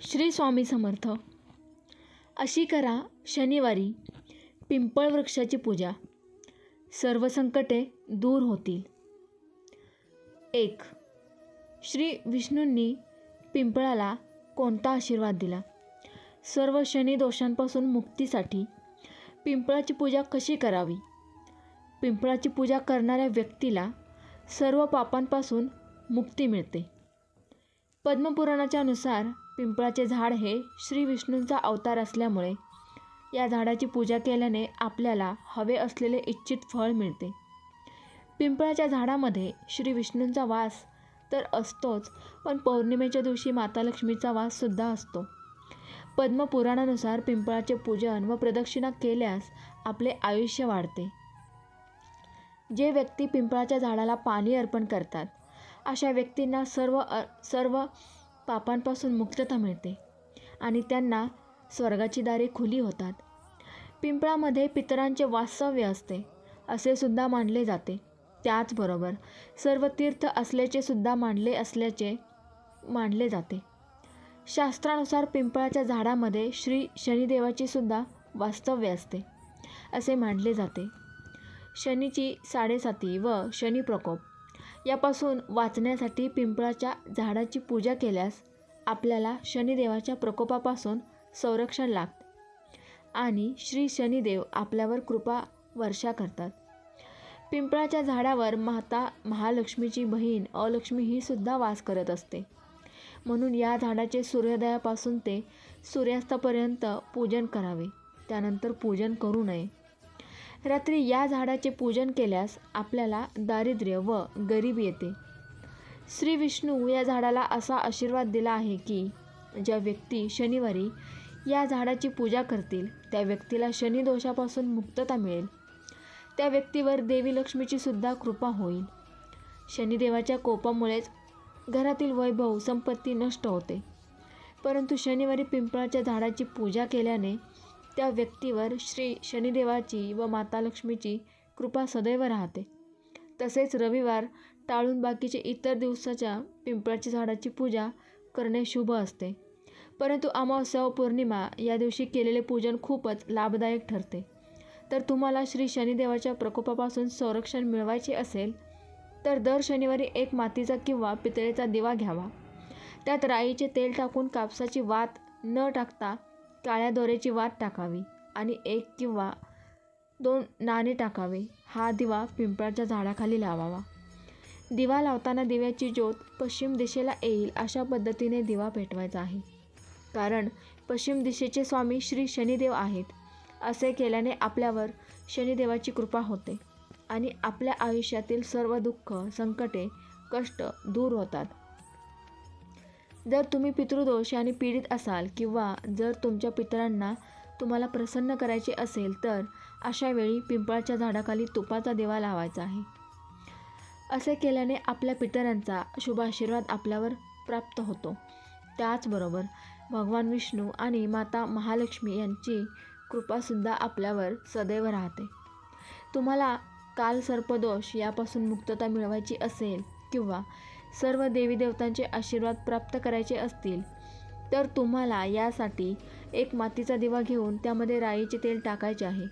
श्री स्वामी समर्थ. अशी करा शनिवारी पिंपळ वृक्षाची पूजा. सर्व संकटे दूर होतील. एक श्री विष्णूंनी पिंपळाला कोणता आशीर्वाद दिला? सर्व शनी दोषांपासून मुक्तीसाठी पिंपळाची पूजा कशी करावी? पिंपळाची पूजा करणाऱ्या व्यक्तीला सर्व पापांपासून मुक्ती मिळते. पद्मपुराणाच्या अनुसार पिंपळाचे झाड हे श्री विष्णूंचा अवतार असल्यामुळे या झाडाची पूजा केल्याने आपल्याला हवे असलेले इच्छित फळ मिळते. पिंपळाच्या झाडामध्ये श्री विष्णूंचा वास तर असतोच पण पौर्णिमेच्या दिवशी माता लक्ष्मीचा वाससुद्धा असतो. पद्मपुराणानुसार पिंपळाचे पूजन व प्रदक्षिणा केल्यास आपले आयुष्य वाढते. जे व्यक्ती पिंपळाच्या झाडाला पाणी अर्पण करतात अशा व्यक्तींना सर्व अ सर्व पापांपासून मुक्तता मिळते आणि त्यांना स्वर्गाची दारे खुली होतात. पिंपळामध्ये पितरांचे वास्तव्य असते असे सुद्धा मानले जाते. त्याचबरोबर सर्व तीर्थ असल्याचे सुद्धा मानले असल्याचे मानले जाते. शास्त्रानुसार पिंपळाच्या झाडामध्ये श्री शनिदेवाचीसुद्धा वास्तव्य असते असे मानले जाते. शनीची साडेसाती व शनी प्रकोप. यापासून वाचण्यासाठी पिंपळाच्या झाडाची पूजा केल्यास आपल्याला शनिदेवाच्या प्रकोपापासून संरक्षण लागते. आणि श्री शनिदेव आपल्यावर कृपा वर्षा करतात. पिंपळाच्या झाडावर माता महालक्ष्मीची बहीण अलक्ष्मी ही सुद्धा वास करत असते. म्हणून या झाडाचे सूर्योदयापासून ते सूर्यास्तापर्यंत पूजन करावे. त्यानंतर पूजन करू नये. रात्री या झाडाचे पूजन केल्यास आपल्याला दारिद्र्य व गरीब येते. श्री विष्णू या झाडाला असा आशीर्वाद दिला आहे की ज्या व्यक्ती शनिवारी या झाडाची पूजा करतील त्या व्यक्तीला शनिदोषापासून मुक्तता मिळेल. त्या व्यक्तीवर देवी लक्ष्मीची सुद्धा कृपा होईल. शनिदेवाच्या कोपामुळेच घरातील वैभव संपत्ती नष्ट होते. परंतु शनिवारी पिंपळाच्या झाडाची पूजा केल्याने त्या व्यक्तीवर श्री शनिदेवाची व माता लक्ष्मीची कृपा सदैव राहते. तसेच रविवार टाळून बाकीचे इतर दिवसाच्या पिंपळाच्या झाडाची पूजा करणे शुभ असते. परंतु अमावस्या व पौर्णिमा या दिवशी केलेले पूजन खूपच लाभदायक ठरते. तर तुम्हाला श्री शनिदेवाच्या प्रकोपापासून संरक्षण मिळवायचे असेल तर दर शनिवारी एक मातीचा किंवा पितळेचा दिवा घ्यावा. त्यात राईचे तेल टाकून कापसाची वात न टाकता काळ्या दोऱ्याची वात टाकावी आणि एक किंवा दोन नाणे टाकावे. हा दिवा पिंपळाच्या झाडाखाली लावावा. दिवा लावताना दिव्याची ज्योत पश्चिम दिशेला येईल अशा पद्धतीने दिवा पेटवायचा आहे. कारण पश्चिम दिशेचे स्वामी श्री शनिदेव आहेत. असे केल्याने आपल्यावर शनिदेवाची कृपा होते आणि आपल्या आयुष्यातील सर्व दुःख संकटे कष्ट दूर होतात. जर तुम्ही पितृदोष आणि पीडित असाल किंवा जर तुमच्या पितरांना तुम्हाला प्रसन्न करायचे असेल तर अशा वेळी पिंपळाच्या झाडाखाली तुपाचा दिवा लावायचा आहे. असे केल्याने आपल्या पितरांचा शुभ आशीर्वाद आपल्यावर प्राप्त होतो. त्याचबरोबर भगवान विष्णू आणि माता महालक्ष्मी यांची कृपासुद्धा आपल्यावर सदैव राहते. तुम्हाला काल सर्पदोष यापासून मुक्तता मिळवायची असेल किंवा सर्व देवी देवतांचे आशीर्वाद प्राप्त करायचे असतील तर तुम्हाला यासाठी एक मातीचा दिवा घेऊन त्यामध्ये राईचे तेल टाकायचे आहे.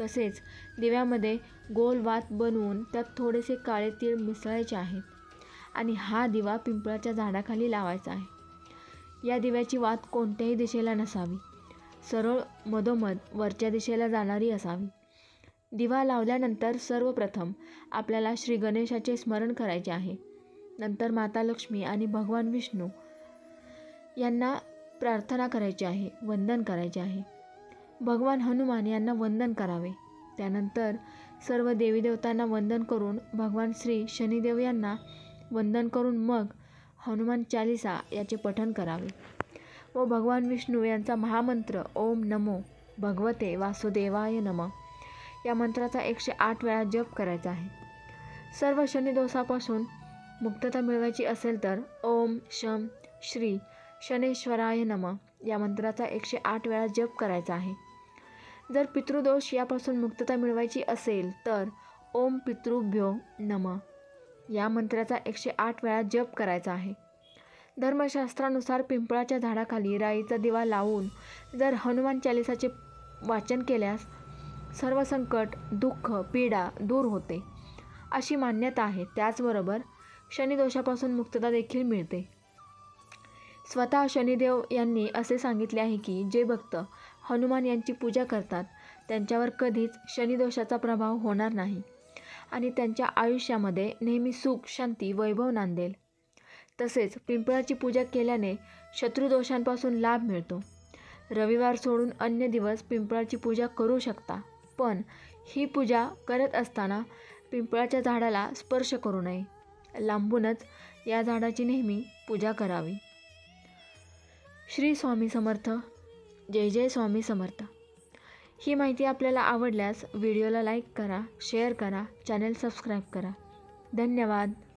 तसेच दिव्यामध्ये गोल वात बनवून त्यात थोडेसे काळे तीळ मिसळायचे आहेत आणि हा दिवा पिंपळाच्या झाडाखाली लावायचा आहे. या दिव्याची वात कोणत्याही दिशेला नसावी. सरळ मधोमध वरच्या दिशेला जाणारी असावी. दिवा लावल्यानंतर सर्वप्रथम आपल्याला श्री गणेशाचे स्मरण करायचे आहे. नंतर माता लक्ष्मी आणि भगवान विष्णू यांना प्रार्थना करायची आहे वंदन करायचे आहे. भगवान हनुमान यांना वंदन करावे. त्यानंतर सर्व देवी देवतांना वंदन करून भगवान श्री शनिदेव यांना वंदन करून मग हनुमान चालिसा याचे पठण करावे. व भगवान विष्णू यांचा महामंत्र ओम नमो भगवते वासुदेवाय नम या मंत्राचा एकशे आठ वेळा जप करायचा आहे. सर्व शनिदोषापासून मुक्तता मिळवायची असेल तर ओम शम श्री शनेश्वराय नम या मंत्राचा एकशे आठ वेळा जप करायचा आहे. जर पितृदोष यापासून मुक्तता मिळवायची असेल तर ओम पितृभ्यो नम या मंत्राचा एकशे आठ वेळा जप करायचा आहे. धर्मशास्त्रानुसार पिंपळाच्या झाडाखाली राईचा दिवा लावून जर हनुमान चालिसाचे वाचन केल्यास सर्व संकट दुःख पीडा दूर होते. अशी मान्यता आहे. त्याचबरोबर शनिदोषापासून मुक्तता देखील मिळते. स्वतः शनिदेव यांनी असे सांगितले आहे की जे भक्त हनुमान यांची पूजा करतात त्यांच्यावर कधीच शनिदोषाचा प्रभाव होणार नाही आणि त्यांच्या आयुष्यामध्ये नेहमी सुख शांती वैभव नांदेल. तसेच पिंपळाची पूजा केल्याने शत्रुदोषांपासून लाभ मिळतो. रविवार सोडून अन्य दिवस पिंपळाची पूजा करू शकता पण ही पूजा करत असताना पिंपळाच्या झाडाला स्पर्श करू नये. लांबूनच या झाडाची नेहमी पूजा करावी. श्री स्वामी समर्थ जय जय स्वामी समर्थ. ही माहिती आपल्याला आवडल्यास व्हिडिओला लाईक करा शेअर करा चॅनेल सबस्क्राईब करा. धन्यवाद.